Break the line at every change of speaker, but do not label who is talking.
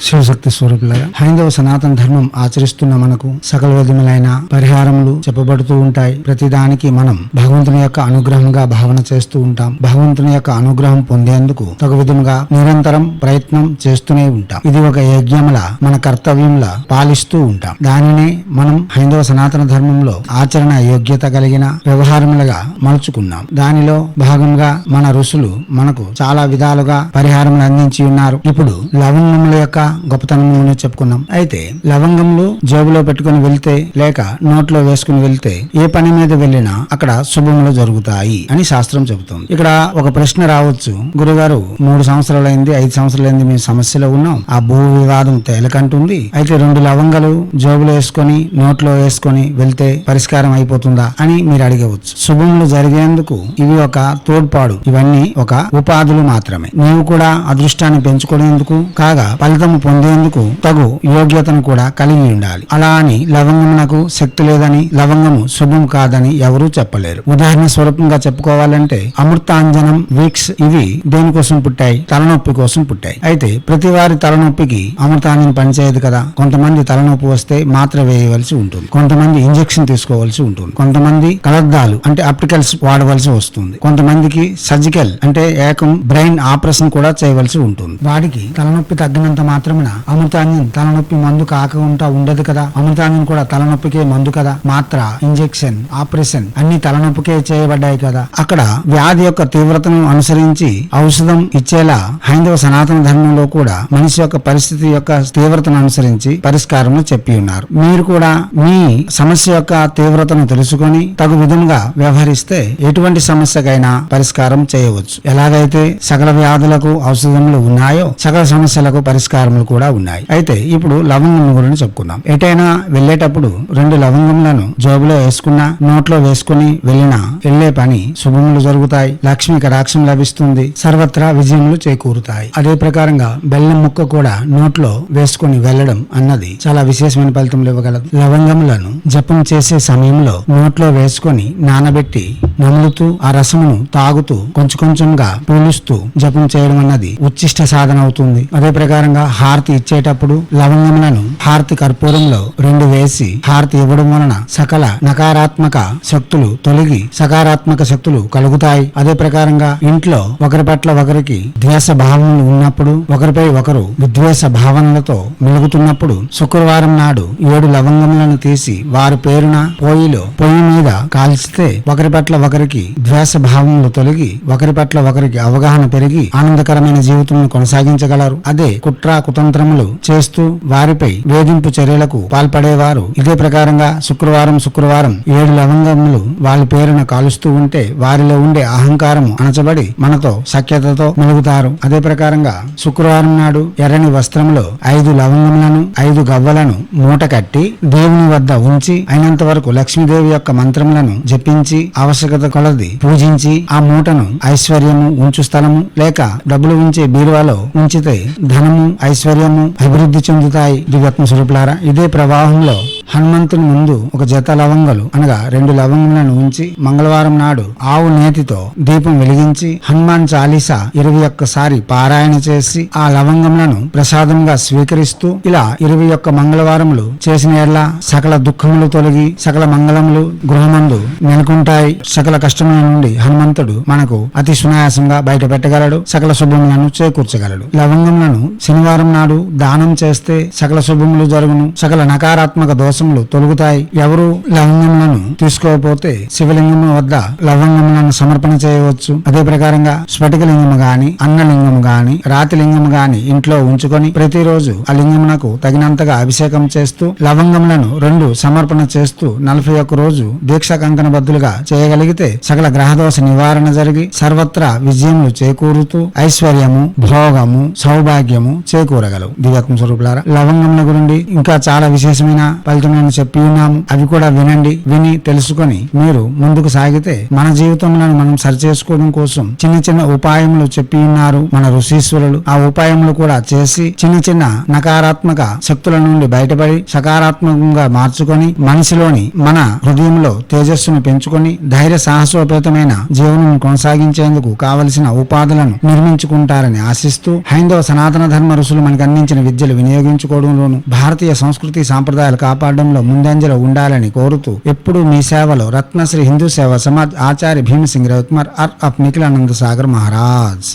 శివశక్తి స్వరూపులుగా హైందవ సనాతన ధర్మం ఆచరిస్తున్న మనకు సకల విధములైన పరిహారములు చెప్పబడుతూ ఉంటాయి. ప్రతిదానికి మనం భగవంతుని యొక్క అనుగ్రహంగా భావన చేస్తూ ఉంటాం. భగవంతుని యొక్క అనుగ్రహం పొందేందుకు తగు విధముగా నిరంతరం ప్రయత్నం చేస్తూనే ఉంటాం. ఇది ఒక యజ్ఞముల మన కర్తవ్యంలా పాలిస్తూ ఉంటాం. దానినే మనం హైందవ సనాతన ధర్మంలో ఆచరణ యోగ్యత కలిగిన వ్యవహారములుగా మలుచుకున్నాం. దానిలో భాగంగా మన ఋషులు మనకు చాలా విధాలుగా పరిహారములు అందించి ఉన్నారు. ఇప్పుడు లవంగముల యొక్క గొప్పతనం చెప్పుకున్నాం. అయితే లవంగంలో జేబులో పెట్టుకుని వెళ్తే లేక నోట్లో వేసుకుని వెళ్తే ఏ పని మీద వెళ్ళినా అక్కడ శుభములు జరుగుతాయి అని శాస్త్రం చెబుతుంది. ఇక్కడ ఒక ప్రశ్న రావచ్చు. గురుగారు మూడు సంవత్సరాలైంది ఐదు సంవత్సరాలైంది మేము సమస్యలో ఉన్నాం. ఆ భూ వివాదం తేలకంటుంది. అయితే రెండు లవంగాలు జేబులో వేసుకొని నోట్లో వేసుకొని వెళ్తే పరిష్కారం అయిపోతుందా అని మీరు అడిగవచ్చు. శుభములు జరిగేందుకు ఇవి ఒక తోడ్పాడు. ఇవన్నీ ఒక ఉపాధులు మాత్రమే. నీవు కూడా అదృష్టాన్ని పెంచుకునేందుకు కాగా ఫలితం పొందేందుకు తగు యోగ్యతను కూడా కలిగి ఉండాలి. అలా అని లవంగమునకు శక్తి లేదని లవంగము శుభం కాదని ఎవరూ చెప్పలేరు. ఉదాహరణ స్వరూపంగా చెప్పుకోవాలంటే అమృతాంజనం వీక్స్ ఇవి దేనికోసం పుట్టాయి? తలనొప్పి కోసం పుట్టాయి. అయితే ప్రతి వారి తలనొప్పికి అమృతాంజనం పనిచేయదు కదా? కొంతమంది తలనొప్పి వస్తే మాత్ర వేయవలసి ఉంటుంది. కొంతమంది ఇంజెక్షన్ తీసుకోవాల్సి ఉంటుంది. కొంతమంది కలద్దాలు అంటే ఆప్టికల్స్ వాడవలసి వస్తుంది. కొంతమందికి సర్జికల్ అంటే ఏకం బ్రెయిన్ ఆపరేషన్ కూడా చేయవలసి ఉంటుంది. వాడికి తలనొప్పి తగ్గినంత మాత్రమున అమృతాంజన్ తలనొప్పి మందు కాకుండా ఉండదు కదా. అమృతాంజన్ కూడా తలనొప్పికే మందు కదా. మాత్ర ఇంజెక్షన్ ఆపరేషన్ అన్ని తలనొప్పికే చేయబడ్డాయి కదా. అక్కడ వ్యాధి యొక్క తీవ్రతను అనుసరించి ఔషధం ఇచ్చేలా హైందవ సనాతన ధర్మంలో కూడా మనిషి యొక్క పరిస్థితి యొక్క తీవ్రతను అనుసరించి పరిష్కారం చెప్పి ఉన్నారు. మీరు కూడా మీ సమస్య యొక్క తీవ్రతను తెలుసుకొని తగు విధంగా వ్యవహరిస్తే ఎటువంటి సమస్యకైనా పరిష్కారం చేయవచ్చు. ఎలాగైతే సకల వ్యాధులకు ఔషధములు ఉన్నాయో సకల సమస్యలకు పరిష్కారం లవంగములు కూడా ఉన్నాయి. అయితే ఇప్పుడు లవంగం గురించి చెప్పుకుందాం. ఎటైనా వెళ్ళేటప్పుడు రెండు లవంగములను జోబులో వేసుకున్నా నోట్లో వేసుకుని వెళ్ళినా వెళ్ళే పని శుభములు జరుగుతాయి. లక్ష్మి కటాక్షం లభిస్తుంది. సర్వత్రా విజయములు చేకూరుతాయి. అదే ప్రకారంగా బెల్లం ముక్క కూడా నోట్లో వేసుకుని వెళ్ళడం అన్నది చాలా విశేషమైన ఫలితములు ఇవ్వగలదు. లవంగములను జపం చేసే సమయంలో నోట్లో వేసుకొని నానబెట్టి నములుతూ ఆ రసమును తాగుతూ కొంచెం కొంచెంగా పూలుస్తూ జపం చేయడం అన్నది ఉచ్చిష్ట సాధన అవుతుంది. అదే ప్రకారంగా హారతి ఇచ్చేటప్పుడు లవంగములను హారతి కర్పూరంలో రెండు వేసి హారతి ఇవ్వడం వలన సకల నకారాత్మక శక్తులు తొలగి సకారాత్మక శక్తులు కలుగుతాయి. అదే ప్రకారంగా ఇంట్లో ఒకరి పట్ల ఒకరికి ద్వేష భావనలు ఉన్నప్పుడు ఒకరిపై ఒకరు విద్వేష భావనలతో మెలుగుతున్నప్పుడు శుక్రవారం నాడు ఏడు లవంగములను తీసి వారి పేరున పోయిలో పొయ్యి మీద కాల్చితే ఒకరి పట్ల ఒకరికి ద్వేష భావనలు తొలగి ఒకరి పట్ల ఒకరికి అవగాహన పెరిగి ఆనందకరమైన జీవితం కొనసాగించగలరు. అదే కుట్ర కుతంత్రములు చేస్తూ వారిపై వేధింపు చర్యలకు పాల్పడేవారు. ఇదే ప్రకారంగా శుక్రవారం శుక్రవారం ఏడు లవంగములు వారి పేరున కాలుస్తూ ఉంటే వారిలో ఉండే అహంకారము అణచబడి మనతో సఖ్యతతో మెలుగుతారు. అదే ప్రకారంగా శుక్రవారం నాడు ఎర్రని వస్త్రంలో ఐదు లవంగములను ఐదు గవ్వలను మూట కట్టి దేవుని వద్ద ఉంచి అయినంత వరకు లక్ష్మీదేవి యొక్క మంత్రములను జపించి ఆవశ్యకత కొలది పూజించి ఆ మూటను ఐశ్వర్యము ఉంచు స్థలము లేక డబ్బులు ఉంచే బీరువాలో ఉంచితే ధనము ఐశ్వర్యము అభివృద్ధి చెందుతాయి. దివ్యాత్మ స్వరూపులారా ఇదే ప్రవాహంలో హనుమంతుని ముందు ఒక జత లవంగలు అనగా రెండు లవంగములను ఉంచి మంగళవారం నాడు ఆవు నేతితో దీపం వెలిగించి హనుమాన్ చాలీసా ఇరవై ఒక్కసారి పారాయణ చేసి ఆ లవంగములను ప్రసాదంగా స్వీకరిస్తూ ఇలా ఇరవై ఒక్క మంగళవారములు చేసిన ఎడ్ల సకల దుఃఖములు తొలగి సకల మంగళములు గృహమందు నెలకొంటాయి. సకల కష్టముల నుండి హనుమంతుడు మనకు అతి సునాయాసంగా బయట పెట్టగలడు సకల శుభములను చేకూర్చగలడు. లవంగములను శనివారం నాడు దానం చేస్తే సకల శుభములు జరుగును. సకల నకారాత్మక దోష దోషములు తొలగుతాయి. ఎవరు లవంగములను తీసుకోకపోతే శివలింగము వద్ద లవంగములను సమర్పణ చేయవచ్చు. అదే ప్రకారంగా స్ఫటికలింగము గాని అన్నలింగము గాని రాతి లింగము గాని ఇంట్లో ఉంచుకొని ప్రతిరోజు ఆ లింగమునకు తగినంతగా అభిషేకం చేస్తూ లవంగములను రెండు సమర్పణ చేస్తూ నలభై ఒక్క రోజు దీక్ష కంకణ బద్దులుగా చేయగలిగితే సకల గ్రహదోష నివారణ జరిగి సర్వత్రా విజయములు చేకూరుతూ ఐశ్వర్యము భోగము సౌభాగ్యము చేకూరగలవు. దివ్యాత్మ స్వరూపులారా లవంగముల గురించి ఇంకా చాలా విశేషమైన ఫలితం సూచనలను చెప్పి ఉన్నాము అవి కూడా వినండి విని తెలుసుకొని మీరు ముందుకు సాగితే మన జీవితంలో మనం సరిచేసుకోవడం కోసం చిన్న చిన్న ఉపాయములు చెప్పి ఉన్నారు మన ఋషీశ్వరులు. ఆ ఉపాయములు కూడా చేసి చిన్న చిన్న నకారాత్మక శక్తుల నుండి బయటపడి సకారాత్మకంగా మార్చుకొని మనిషిలోని మన హృదయంలో తేజస్సును పెంచుకొని ధైర్య సాహసోపేతమైన జీవనం కొనసాగించేందుకు కావలసిన ఉపాధులను నిర్మించుకుంటారని ఆశిస్తూ హైందవ సనాతన ధర్మ ఋషులు మనకు అందించిన విద్యలు వినియోగించుకోవడంలోను భారతీయ సంస్కృతి సాంప్రదాయాలు కాపాడు కాపాడడంలో ముందంజలో ఉండాలని కోరుతూ ఎప్పుడూ మీ సేవలో రత్నశ్రీ హిందూ సేవ సమాజ్ ఆచార్య భీమసింగ్ రవికుమార్ అర్ అప్ నిఖిలానంద సాగర్ మహారాజ్.